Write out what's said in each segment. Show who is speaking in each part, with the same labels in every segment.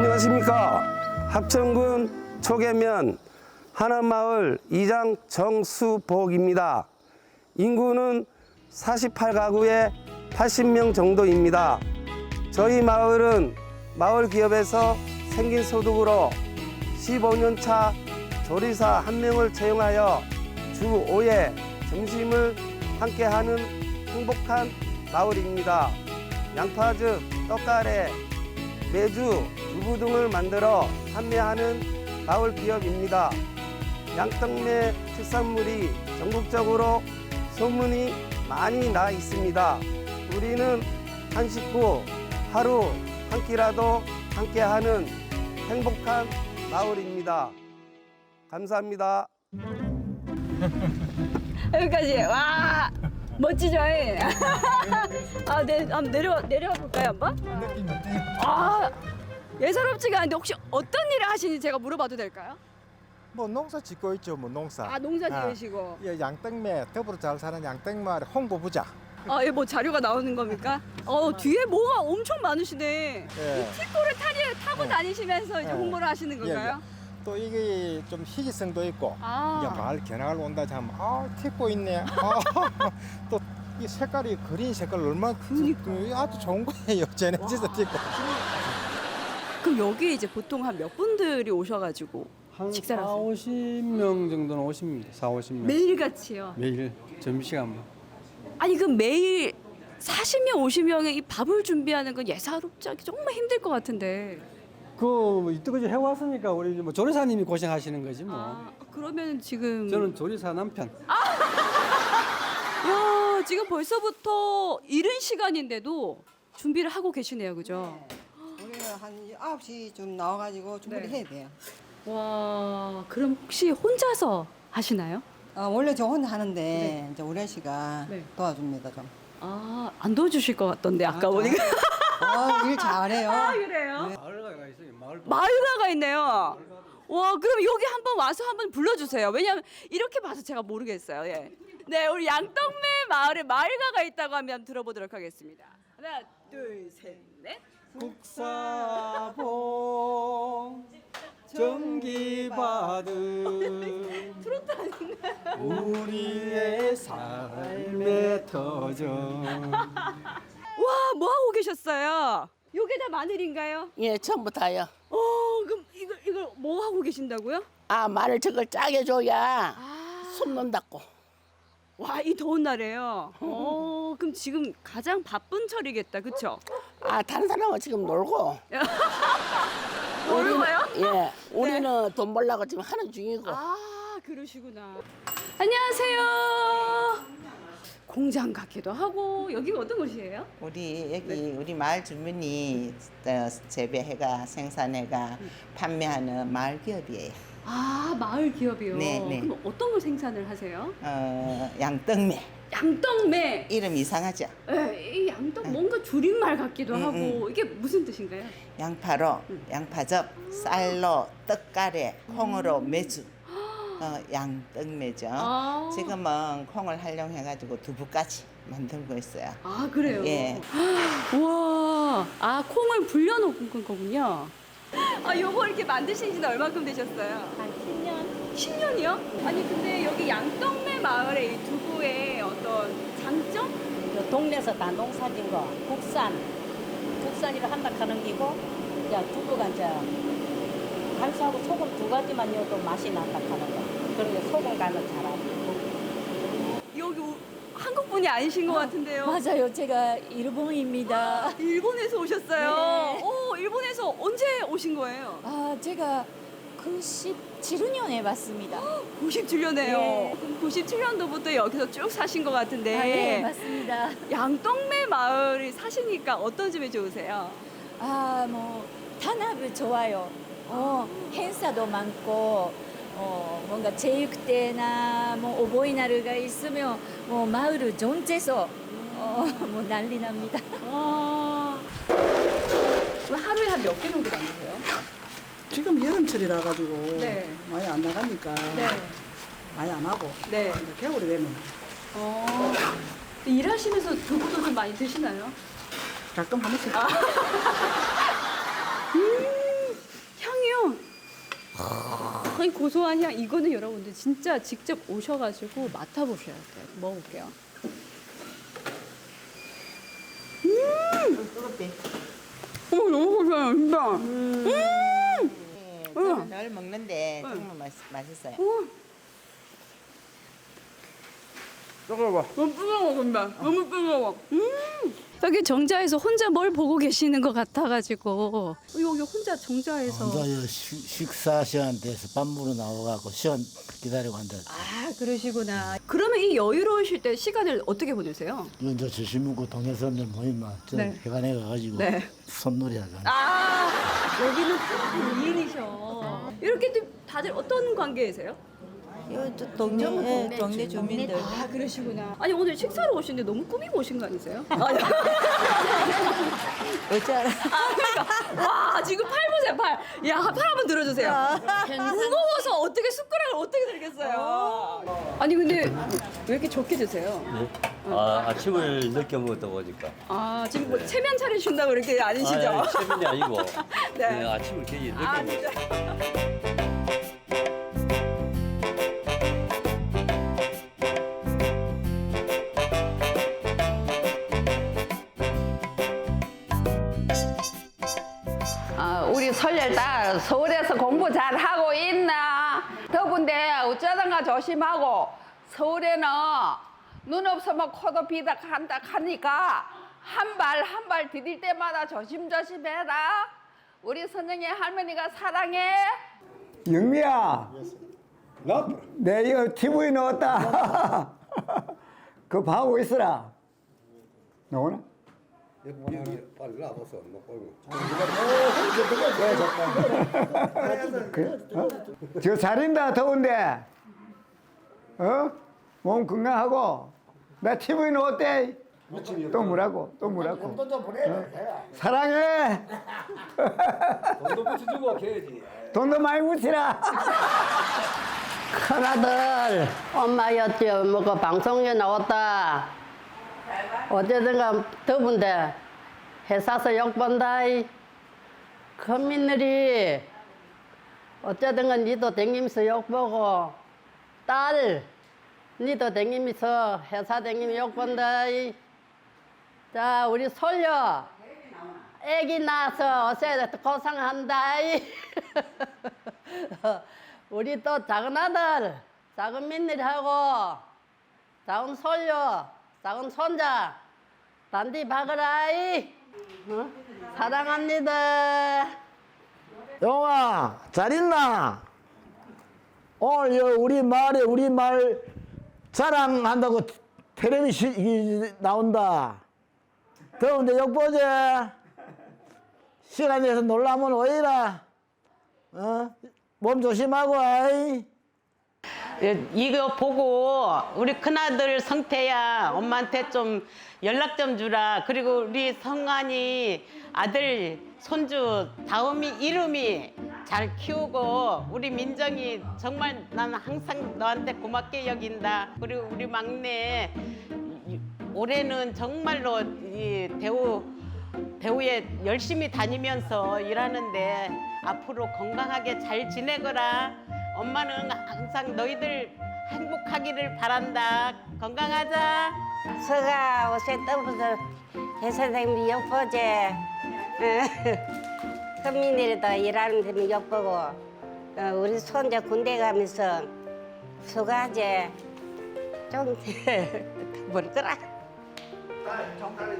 Speaker 1: 안녕하십니까. 합천군 초계면 하남마을 이장 정수복입니다. 인구는 48가구에 80명 정도입니다. 저희 마을은 마을 기업에서 생긴 소득으로 15년 차 조리사 한 명을 채용하여 주 5회 점심을 함께 하는 행복한 마을입니다. 양파즙, 떡가래, 매주, 두부 등을 만들어 판매하는 마을 기업입니다. 양떡매 특산물이 전국적으로 소문이 많이 나 있습니다. 우리는 한 식구 하루 한 끼라도 함께하는 행복한 마을입니다. 감사합니다.
Speaker 2: 여기까지. 와 멋지죠? 아, 네, 한번 내려 내려가 볼까요, 한번?
Speaker 3: 느낌?
Speaker 2: 아 예사롭지가 않은데 혹시 어떤 일을 하시는지 제가 물어봐도 될까요?
Speaker 3: 뭐 농사 짓고 있죠, 뭐 농사.
Speaker 2: 아 농사
Speaker 3: 아,
Speaker 2: 지으시고.
Speaker 3: 예, 양떡매 더불어 잘 사는 양떡마을 홍보 부자.
Speaker 2: 아, 이뭐 자료가 나오는 겁니까? 어 뒤에 뭐가 엄청 많으시네.
Speaker 3: 예.
Speaker 2: 이 티코를 타니, 타고
Speaker 3: 예.
Speaker 2: 다니시면서 이제
Speaker 3: 예.
Speaker 2: 홍보를 하시는 건가요?
Speaker 3: 또 이게 좀 희귀성도 있고.
Speaker 2: 아.
Speaker 3: 야, 마을 견학을 온다 하면 아, 티고 있네. 아, 또 이 색깔이 그린 색깔 얼마나
Speaker 2: 그러니까.
Speaker 3: 그, 아주 좋은 거예요. 제네시스 티고.
Speaker 2: 그럼 여기 이제 보통 한 몇 분들이 오셔가지고
Speaker 4: 한
Speaker 2: 식사를
Speaker 4: 4,
Speaker 2: 하세요?
Speaker 4: 50명 정도는 오십니다. 4, 50명.
Speaker 2: 매일 같이요.
Speaker 4: 매일 점심시간만.
Speaker 2: 아니 그럼 매일 40명 50명의 이 밥을 준비하는 건 예사롭지 않게 정말 힘들 것 같은데.
Speaker 4: 그 이때까지 해왔으니까 우리 뭐 조리사님이 고생하시는 거지 뭐.
Speaker 2: 아 그러면 지금
Speaker 4: 저는 조리사 남편.
Speaker 2: 야 지금 벌써부터 이른 시간인데도 준비를 하고 계시네요, 그죠?
Speaker 5: 우리는 한 9시쯤 나와가지고 준비를
Speaker 2: 네.
Speaker 5: 해야 돼요.
Speaker 2: 와 그럼 혹시 혼자서 하시나요?
Speaker 5: 아, 원래 저 혼자 하는데 이제 우리 씨가
Speaker 2: 네.
Speaker 5: 도와줍니다 좀.
Speaker 2: 아 안 도와주실 것 같던데 아까
Speaker 5: 아,
Speaker 2: 보니까.
Speaker 5: 아, 일 잘해요.
Speaker 2: 아 그래요?
Speaker 4: 마을가가
Speaker 2: 있네요. 와, 그럼 여기 한번 와서 한번 불러주세요. 왜냐하면 이렇게 봐서 제가 모르겠어요. 예. 네, 우리 양떡매 마을에 마을가가 있다고 하면 들어보도록 하겠습니다. 하나, 둘, 셋, 넷.
Speaker 4: 국사봉 정기 받은 우리의 삶의 터전.
Speaker 2: 와, 뭐 하고 계셨어요? 요게 다 마늘인가요?
Speaker 6: 예, 전부 다요.
Speaker 2: 어, 뭐 하고 계신다고요?
Speaker 6: 아, 마늘 저걸 짜게 줘야
Speaker 2: 아,
Speaker 6: 숨는다고.
Speaker 2: 와, 이 더운 날에요. 어, 그럼 지금 가장 바쁜 철이겠다, 그렇죠?
Speaker 6: 아, 다른 사람은 지금 놀고.
Speaker 2: 모르고요?
Speaker 6: 예, 우리는 돈 벌려고 지금 하는 중이고.
Speaker 2: 아 그러시구나. 안녕하세요. 공장 같기도 하고 여기가 어떤 곳이에요?
Speaker 7: 우리 여기 우리 마을 주민이 어, 재배해가 생산해가 판매하는 마을 기업이에요.
Speaker 2: 아 마을 기업이요.
Speaker 7: 네, 네.
Speaker 2: 그럼 어떤 걸 생산을 하세요?
Speaker 7: 어, 양떡매
Speaker 2: 양떡매.
Speaker 7: 이름 이상하죠?
Speaker 2: 예, 이 양떡 뭔가 줄임말 같기도
Speaker 7: 음,
Speaker 2: 하고 이게 무슨 뜻인가요?
Speaker 7: 양파로 양파즙, 쌀로 떡가래, 콩으로 매주. 어, 양떡매죠.
Speaker 2: 아.
Speaker 7: 지금은 콩을 활용해가지고 두부까지 만들고 있어요.
Speaker 2: 아 그래요.
Speaker 7: 예.
Speaker 2: 와, 아 콩을 불려놓은 거군요. 아 요거 이렇게 만드신 지는 얼마큼 되셨어요?
Speaker 8: 한 10년?
Speaker 2: 10년이요? 아니 근데 여기 양떡매 마을의 이 두부의 어떤 장점?
Speaker 8: 그 동네에서 다 농사진 거 국산 국산이라 한다 하는 기고 이제 두부가 이제 간수하고 소금 두 가지만 넣어도 맛이 난다 하는 거 그리고 소금 간을 잘하고
Speaker 2: 여기 우- 한국 분이 아니신 것 같은데요.
Speaker 8: 맞아요 제가 일본입니다
Speaker 2: 일본에서 오셨어요.
Speaker 8: 네.
Speaker 2: 오, 일본에서 언제 오신 거예요?
Speaker 8: 아 제가 97년에 왔습니다
Speaker 2: 97년에요.
Speaker 8: 네.
Speaker 2: 그럼 97년도부터 여기서 쭉 사신 것 같은데.
Speaker 8: 아, 네 맞습니다
Speaker 2: 양떡매 마을이 사시니까 어떤 점이 좋으세요?
Speaker 8: 아뭐 단합이 좋아요 어 행사도 많고 어 뭔가 제육 때나 뭐 오보이나르가 있으면 뭐 마을 전체에서 어 뭐 난리 납니다.
Speaker 2: 와. 그럼 하루에 한 몇 개 정도 만드세요?
Speaker 9: 지금 여름철이라 가지고
Speaker 2: 네.
Speaker 9: 많이 안 나가니까
Speaker 2: 네.
Speaker 9: 많이 안 하고
Speaker 2: 네.
Speaker 9: 이제 겨울이 되면
Speaker 2: 어. 일하시면서 두부도 좀 많이 드시나요?
Speaker 9: 가끔 한 번씩
Speaker 2: 음, 이 고소한 향 이거는 여러분들 진짜 직접 오셔가지고 맡아보셔야 돼요. 먹어볼게요. 음, 어머 너무 고소해요 진짜.
Speaker 7: 네, 저는 늘 먹는데 정말 맛, 맛있어요.
Speaker 1: 뜨거워.
Speaker 2: 너무 뜨거워 근데 너무 뜨거워. 음. 여기 정자에서 혼자 뭘 보고 계시는 것 같아가지고 여기 혼자 정자에서.
Speaker 10: 혼자 식사 시간 돼서 밥 먹으러 나와갖고 시간 기다리고 한다.
Speaker 2: 아 그러시구나. 그러면 이 여유로우실 때 시간을 어떻게 보내세요?
Speaker 10: 이건 저 주심 먹고 동네 사람들 모이면 저
Speaker 2: 네.
Speaker 10: 회관에 가가지고
Speaker 2: 네.
Speaker 10: 손놀이 하고.
Speaker 2: 아 여기는 다 미인이셔. 이렇게 또 다들 어떤 관계이세요?
Speaker 5: 동네, 예, 동네 주민들.
Speaker 2: 아 그러시구나. 아니 오늘 식사로 오시는데 너무 꾸미고 오신 거 아니세요? 아니.
Speaker 5: 어쩌라.
Speaker 2: 아, 그러니까 와 지금 팔 보세요 팔. 야팔 한번 들어주세요. 무거워서 어떻게 숟가락을 어떻게 들겠어요? 아니 근데 왜 이렇게 적게 드세요?
Speaker 11: 아, 아침을 늦게 먹었다 보니까.
Speaker 2: 아 지금 뭐 체면 차리신다고 이렇게 아니시죠?
Speaker 11: 아, 체면이 아니고
Speaker 2: 네.
Speaker 11: 네, 아침을 굉장히 늦게
Speaker 2: 아
Speaker 11: 먹었어요.
Speaker 12: 서울에서 공부 잘 하고 있나? 더군데 어쩌던가 조심하고 서울에는 눈 없으면 코도 비다 간다 하니까 한 발 한 발 디딜 때마다 조심조심 해라. 우리 선영이 할머니가 사랑해.
Speaker 4: 영미야, 내 이거 TV에 넣었다. 그거 봐고 있어라. 나오나? 그래? 어? 저 잘인다 더운데 어? 몸 건강하고 나 TV에 넣었대 또 뭐라고 또 뭐라고 어? 사랑해
Speaker 1: 돈도 붙여주고 개야지.
Speaker 4: 돈도 많이 붙이라
Speaker 6: 큰아들 엄마였죠 뭐그 방송에 나왔다 어쨌든가 더운데 회사서 욕본다 이. 커민들이 어쨌든가 니도 댕기면서 욕보고 딸 니도 댕기면서 회사 댕기면 욕본다 이. 자 우리 솔려 애기 낳아서 어서 고생한다 이. 우리 또 작은 아들, 작은 민들하고 작은 솔려, 작은 손자 단디 박으라이. 어? 사랑합니다.
Speaker 10: 영아 잘 있나? 오늘 여 우리 마을에 우리 마을 자랑한다고 텔레비전 이- 나온다. 더운데 욕보제 시간 내서 놀라면 오이라. 어? 몸 조심하고 아이.
Speaker 13: 이거 보고 우리 큰아들 성태야 엄마한테 좀 연락 좀 주라. 그리고 우리 성환이 아들 손주 다음이 이름이 잘 키우고 우리 민정이 정말 나는 항상 너한테 고맙게 여긴다. 그리고 우리 막내 올해는 정말로 이 배우 배우에 열심히 다니면서 일하는데 앞으로 건강하게 잘 지내거라. 엄마는 항상 너희들 행복하기를 바란다. 건강하자.
Speaker 8: 서가 옷에 떠서 회사생님 욕보제. 서민들도 일하는 데면 욕보고 어, 우리 손자 군대 가면서 수가제 좀 뭐더라.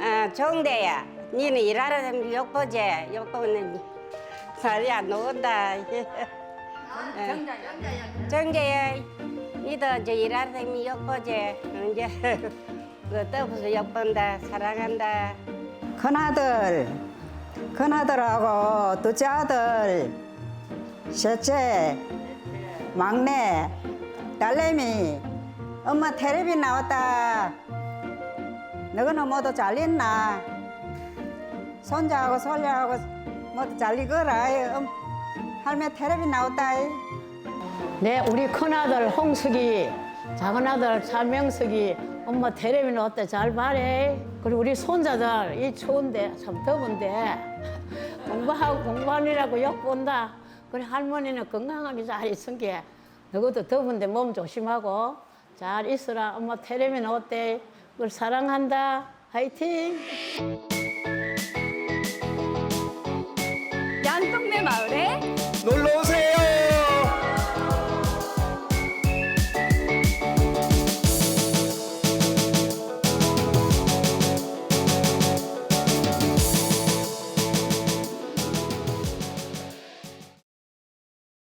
Speaker 8: 아 정대야. 니는 일하는 데면 욕보제. 욕보는 살이 안 나온다 정재야 니도 이제 일하는 데면 욕보제 이제 그 떠부서 욕본다 사랑한다
Speaker 5: 큰아들, 큰아들하고 둘째 아들, 셋째, 막내, 딸내미, 엄마 텔레비 나왔다. 너희는 모두 잘렸나? 손자하고 손녀하고 모두 잘리거라. 엄- 할매 텔레비 나왔다.
Speaker 8: 네, 우리 큰아들 홍숙이, 작은아들 차명숙이 엄마 테레비는 어때? 잘 봐래. 그리고 우리 손자들 이 추운데 참 더운데 공부하고 공부하느라고 욕 본다.
Speaker 14: 그래 할머니는 건강하게 잘 있은 게 너희도 더운데 몸 조심하고 잘 있어라. 엄마 테레비는 어때? 그걸 사랑한다. 화이팅!